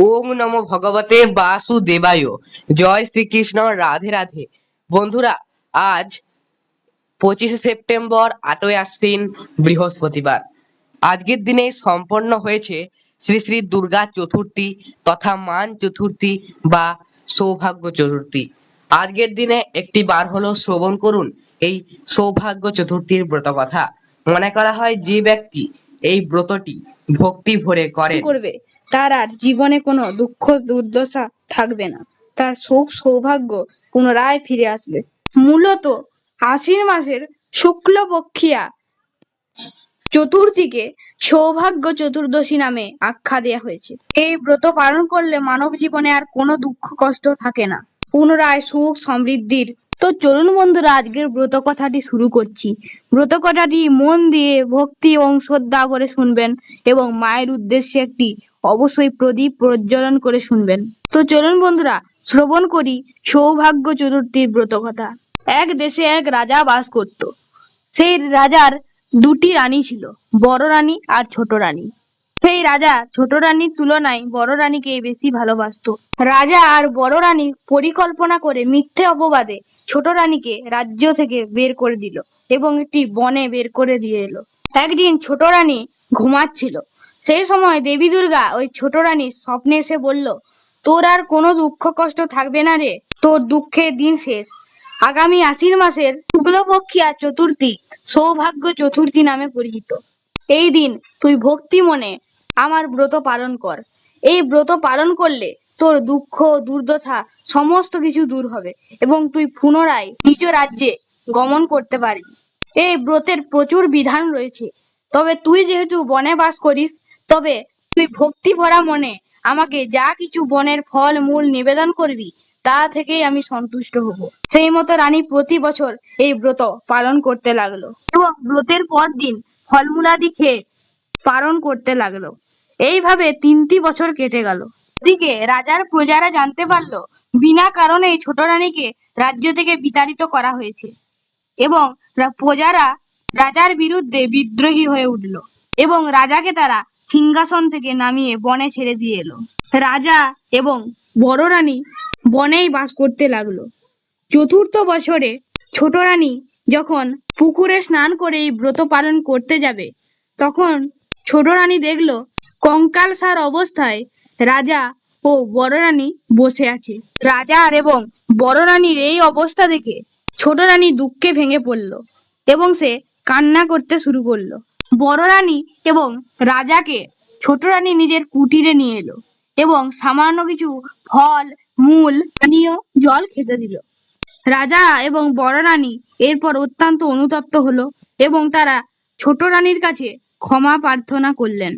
ওম নমো ভগবতে বাসুদেবায়। জয় শ্রীকৃষ্ণ, রাধে রাধে। বন্ধুরা, আজ পঁচিশে সেপ্টেম্বর, আটই আশ্বিন, বৃহস্পতিবার। আজকের দিনে সম্পন্ন হয়েছে শ্রী শ্রী দুর্গা চতুর্থী তথা মান চতুর্থী বা সৌভাগ্য চতুর্থী। আজকের দিনে একটি বার হলো শ্রবণ করুন এই সৌভাগ্য চতুর্থীর ব্রত কথা মনে করা হয় যে ব্যক্তি এই ব্রতটি ভক্তি ভরে করেন। করবে। তার আর জীবনে কোনো দুঃখ দুর্দশা থাকবে না। তার সুখ সৌভাগ্য পুনরায় ফিরে আসবে। মূলত আশ্বিন মাসের শুক্লপক্ষিয়া চতুর্থীকে সৌভাগ্য চতুর্দশী নামে আখ্যা দেওয়া হয়েছে। এই ব্রত পালন করলে মানব জীবনে আর কোনো দুঃখ কষ্ট থাকে না। পুনরায় সুখ সমৃদ্ধির তো চলুন বন্ধুরা, আজকের ব্রত কথাটি শুরু করছি। ব্রত কথাটি মন দিয়ে ভক্তি এবং শ্রদ্ধা করে শুনবেন এবং মায়ের উদ্দেশ্যে একটি অবশ্যই প্রদীপ প্রজ্বলন করে শুনবেন। তো চলুন বন্ধুরা, শ্রবণ করি সৌভাগ্য চতুর্থীর ব্রত কথা। এক দেশে এক রাজা বাস করত। সেই রাজার দুটি রানী ছিল, বড় রানী আর ছোট রানী। সেই রাজা, ছোট রানীর তুলনায় বড় রানীকে বেশি ভালোবাসতো। রাজা আর বড় রানী পরিকল্পনা করে মিথ্যে অপবাদে ছোট রানীকে রাজ্য থেকে বের করে দিল এবং একটি বনে বের করে দিয়ে এলো। একদিন ছোট রানী ঘুমাচ্ছিল। সেই সময় দেবী দুর্গা ওই ছোট রানীর স্বপ্নে এসে বলল, তোর আর কোনো দুঃখ কষ্ট থাকবে না রে, তোর দুঃখের দিন শেষ। আগামী আশ্বিন মাসের শুক্লপক্ষিয়া চতুর্থী সৌভাগ্য চতুর্থী নামে পরিচিত। এই দিন তুই ভক্তি মনে আমার ব্রত পালন কর। এই ব্রত পালন করলে তোর দুঃখ, দুর্দশা সমস্ত কিছু দূর হবে এবং তুই পুনরায় নিজ রাজ্যে গমন করতে পারবি। এই ব্রতের প্রচুর বিধান রয়েছে। তবে তুই যেহেতু বনে বাস করিস, তবে তুই ভক্তি ভরা মনে আমাকে যা কিছু বনের ফল, মূল নিবেদন করবি, তা থেকেই আমি সন্তুষ্ট হব। সেই মতো রানী প্রতি বছর এই ব্রত পালন করতে লাগল এবং ব্রতের পর দিন ফলমূলাদি খেয়ে পালন করতে লাগল। এইভাবে তিনটি বছর কেটে গেল। এদিকে রাজার প্রজারা জানতে পারল, বিনা কারণে ছোট রানীকে রাজ্য থেকে বিতাড়িত করা হয়েছে এবং প্রজারা রাজার বিরুদ্ধে বিদ্রোহী হয়ে উঠল এবং রাজাকে তারা সিংহাসন থেকে নামিয়ে বনে ছেড়ে দিয়ে এলো। রাজা এবং বড় রানী বনেই বাস করতে লাগল। চতুর্থ বছরে ছোট রানী যখন পুকুরে স্নান করে এই ব্রত পালন করতে যাবে, তখন ছোট রানী দেখল কঙ্কালসার অবস্থায় রাজা ও বড় রানী বসে আছে। রাজার এবং বড় রানীর এই অবস্থা দেখে ছোট রানী দুঃখে ভেঙে পড়ল এবং সে কান্না করতে শুরু করল। বড় রানী এবং রাজাকে ছোট রানী নিজের কুটিরে নিয়ে এলো এবং সামান্য কিছু ফল, মূল, পানীয়, জল খেতে দিল। রাজা এবং বড় রানী এরপর অত্যন্ত অনুতপ্ত হলো এবং তারা ছোট রানীর কাছে ক্ষমা প্রার্থনা করলেন।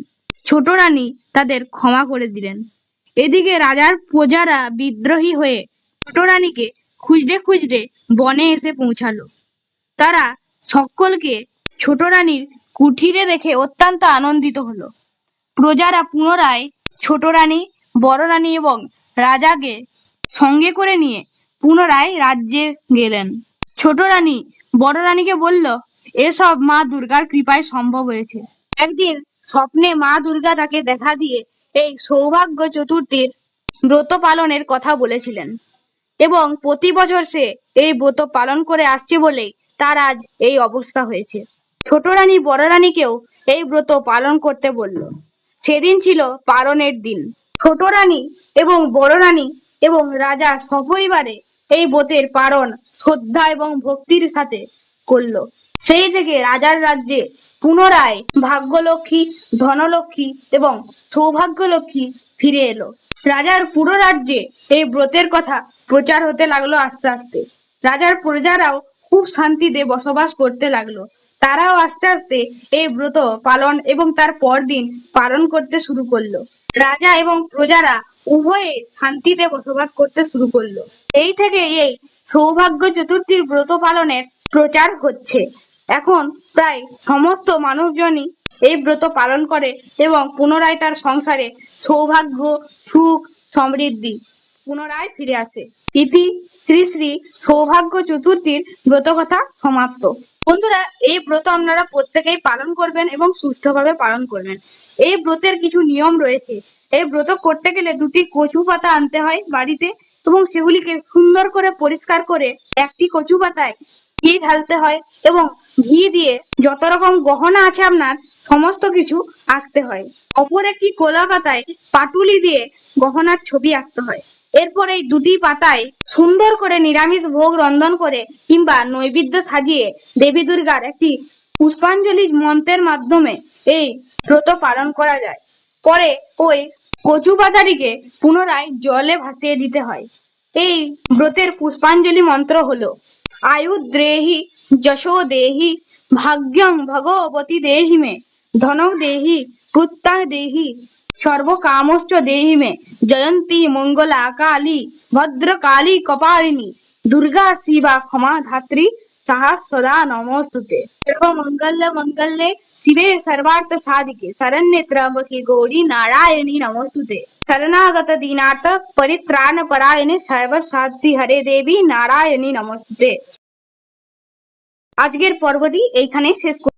ছোট রানী তাদের ক্ষমা করে দিলেন। এদিকে রাজার প্রজারা বিদ্রোহী হয়ে ছোট রানীকে খুঁজতে খুঁজতে বনে এসে পৌঁছালো। তারা সকলকে ছোট রানীর কুঠিরে দেখে অত্যন্ত আনন্দিত হলো। প্রজারা পুনরায় ছোট রানী, বড় রানী এবং রাজাকে সঙ্গে করে নিয়ে পুনরায় রাজ্যে গেলেন। ছোট রানী বড় রানীকে বলল, এসব মা দুর্গার কৃপায় সম্ভব হয়েছে। একদিন স্বপ্নে মা দুর্গা তাকে দেখা দিয়ে এই সৌভাগ্য চতুর্থীর ব্রত পালনের কথা বলেছিলেন। এবং প্রতি বছর সে এই ব্রত পালন করে আসছে বলেই তার আজ এই অবস্থা হয়েছে। ছোট রানী, বড় রানীকেও এই ব্রত পালন করতে বলল। সেদিন ছিল পালনের দিন। ছোট রানী এবং বড় রানী এবং রাজা সপরিবারে এই ব্রতের পালন, শ্রদ্ধা এবং ভক্তির সাথে করল। সেই থেকে রাজার রাজ্যে পুনরায় ভাগ্যলক্ষ্মী, ধনলক্ষ্মী এবং সৌভাগ্যলক্ষ্মী ফিরে এলো। রাজার পুরো রাজ্যে এই ব্রতের কথা প্রচার হতে লাগল আস্তে আস্তে। রাজার প্রজারাও খুব শান্তিতে বসবাস করতে লাগল। তারাও আস্তে আস্তে এই ব্রত পালন এবং তার পরদিন পালন করতে শুরু করল। রাজা এবং প্রজারা উভয়ে শান্তিতে বসবাস করতে শুরু করল। এই থেকে এই সৌভাগ্য চতুর্থীর ব্রত পালনের প্রচার হচ্ছে। এখন প্রায় সমস্ত মানুষজনই এই ব্রত পালন করে এবং পুনরায় তার সংসারে সৌভাগ্য, সুখ, সমৃদ্ধি পুনরায় ফিরে আসে। ইতি শ্রী শ্রী সৌভাগ্য চতুর্থীর ব্রত কথা সমাপ্ত। বন্ধুরা, এই ব্রত আপনারা প্রত্যেকেই পালন করবেন এবং সুষ্ঠুভাবে পালন করবেন। এই ব্রতের কিছু নিয়ম রয়েছে। এই ব্রত করতে গেলে দুটি কচু পাতা আনতে হয় বাড়িতে এবং সেগুলিকে সুন্দর করে পরিষ্কার করে একটি কচু পাতায় ঘি ঢালতে হয় এবং ঘি দিয়ে যত রকম গহনা আছে আপনার, সমস্ত কিছু আঁকতে হয়। অপর একটি কলা পাতায় পাটুলি দিয়ে গহনার ছবি আঁকতে হয়। এরপর এই দুটি পাতায় সুন্দর করে নিরামিষ ভোগ রন্ধন করে কিংবা নৈবেদ্য সাজিয়ে দেবী দুর্গার একটি পুষ্পাঞ্জলি মন্ত্রের মাধ্যমে এই ব্রত পালন করা যায়। পরে ওই কচু পাতাটিকে পুনরায় জলে ভাসিয়ে দিতে হয়। এই ব্রতের পুষ্পাঞ্জলি মন্ত্র হলো আয়ুদ্রেহি যশো দেহি ভাগ্যং ভগবতী দেহি মে ধনক দেহি পুত্রা দেহি, সর্বকামশ্চ দেহি মে, জয়ন্তী মঙ্গলা কালী ভদ্রকালী কপালিনী, দুর্গা শিবা ক্ষমা ধাত্রী সাহা সদা নমস্তুতে সর্বমঙ্গল মঙ্গলে শিবে সর্বার্থ সাধিকে শরণ্যে ত্র্যম্বকে গৌরী নারায়ণী নমস্তুতে শরণাগত দীনার্থ পরিত্রাণ পরায়ণে সর্বসাধ্যি হরে দেবী নারায়ণী নমস্তুতে আজকের পর্বটি এইখানে শেষ করছি।